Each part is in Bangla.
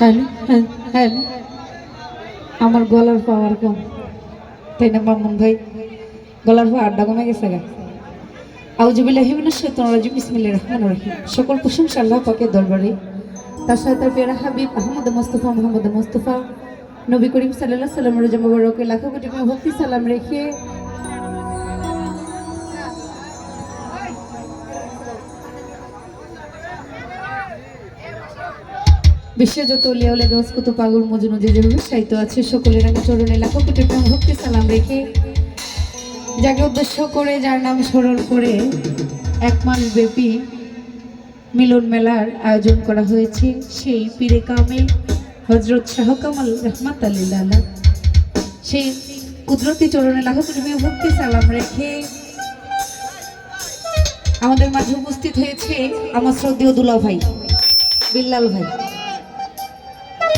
হ্যালো হ্যালো আমার গলার পাওয়ার কম। তাই না, মামুন ভাই? গলার পাওয়ারটা কমে গেছে গা। আউজুবিল্লাহি মিনাশ শাইতানির রাজিম, বিসমিল্লাহির রহমানির রহিম। সকল প্রশংসা আল্লাহ পাকের দরবারে। তার সাথে তার পেয়ারা হাবিব আহমদ মোস্তফা, মোহাম্মদ মোস্তফা। নবী করিম সাল্লাল্লাহু সাল্লাম রোজা মুবারকে লাখো কোটি ভক্তি সালাম রেখে বিশ্বে যত লেওলে দোষ কত পাগল মজনু যে যেভাবে সাহিত্য আছে, সকলের আমি চরণে লাখো কোটি ভক্তি, সালাম রেখে যাকে উদ্দেশ্য করে, যার নাম স্মরণ করে এক মাস ব্যাপী মিলন মেলার আয়োজন করা হয়েছে, সেই পীরে কামে হজরত শাহ কামাল রহমাত আল্লাহ সেই কুদরতি চরণে লাখো কোটি ভক্তি, সালাম রেখে আমাদের মাঝে উপস্থিত হয়েছে আমার শ্রদ্ধেয় দুলা ভাই বিল্লাল ভাই।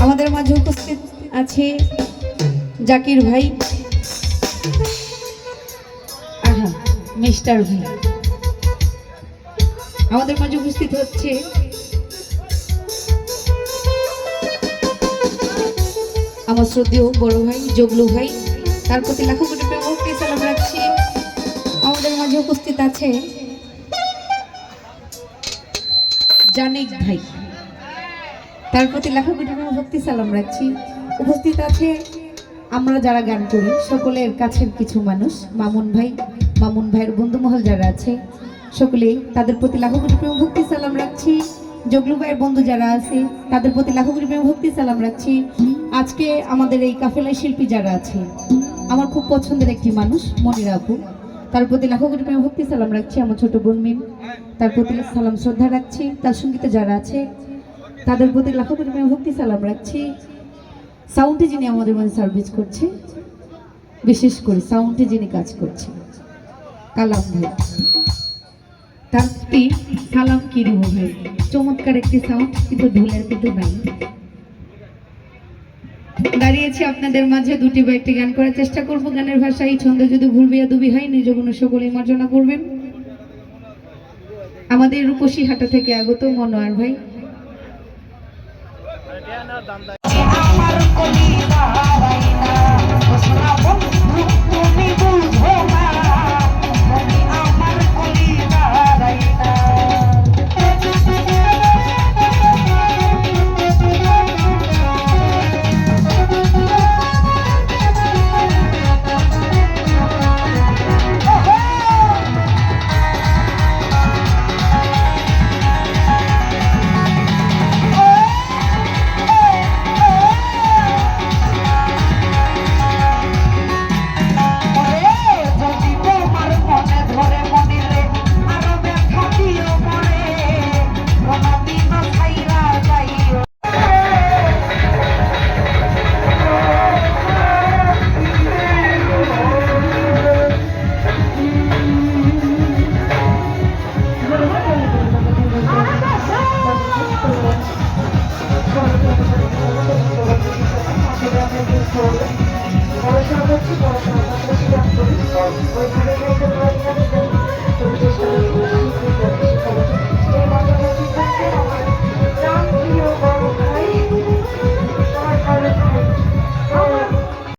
আমাদের মাঝে উপস্থিত আছে জাকির ভাই মিস্টার ভাই। আমাদের মাঝে উপস্থিত হচ্ছে আমার শ্রদ্ধেয় বড় ভাই, জগলু ভাই। তার প্রতি লাখো কোটি প্রেম সালাম রাখছি। আমাদের মাঝে উপস্থিত আছে জানিক ভাই। তার প্রতি লাখো কোটি ভক্তি সালাম রাখছি। উপস্থিত আছে আমরা যারা গান করি, সকলের কাছের কিছু মানুষ, মামুন ভাই, মামুন ভাইয়ের বন্ধুমহল যারা আছে, সকলেই তাদের প্রতি লাখো কোটি প্রেম ভক্তি সালাম রাখছি। জগলু ভাইয়ের বন্ধু যারা আছে, তাদের প্রতি লাখো কোটি প্রেম ভক্তি সালাম রাখছি। আজকে আমাদের এই কাফেলায় শিল্পী যারা আছে, আমার খুব পছন্দের একটি মানুষ, মনির আপু। তার প্রতি লাখো কোটি প্রেম ভক্তি সালাম রাখছি, আমার ছোট বোন মিম। তার প্রতি সালাম শ্রদ্ধা রাখছি। তার সঙ্গীতে যারা আছে তাদের প্রতি লাখো কোটি প্রেম ভক্তি, সালাম রাখছি। সাউন্ডে যিনি আমাদের মধ্যে সার্ভিস করছে, বিশেষ করে সাউন্ডে যিনি কাজ করছে কালাম ভাই। তার প্রতি সালাম কি দেবো ভাই? চমৎকার একটি সাউন্ড কিন্তু ঢোলের কিন্তু নাই। দাঁড়িয়েছি আপনাদের মাঝে, দুটি বা একটি গান করার চেষ্টা করব। গানের ভাষায় ছন্দ যদি ভুল বিয়া দুবি হয়, নিজ গুণ সকলেই মার্জনা করবেন। আমাদের রূপসী হাটা থেকে আগত মনোয়ার ভাই। আমার কলি বাহারাইনা বন্ধু তুমি বুঝো না। Ale chciałabym przypomnieć, że na to, że ja w polityce, bo i tak jak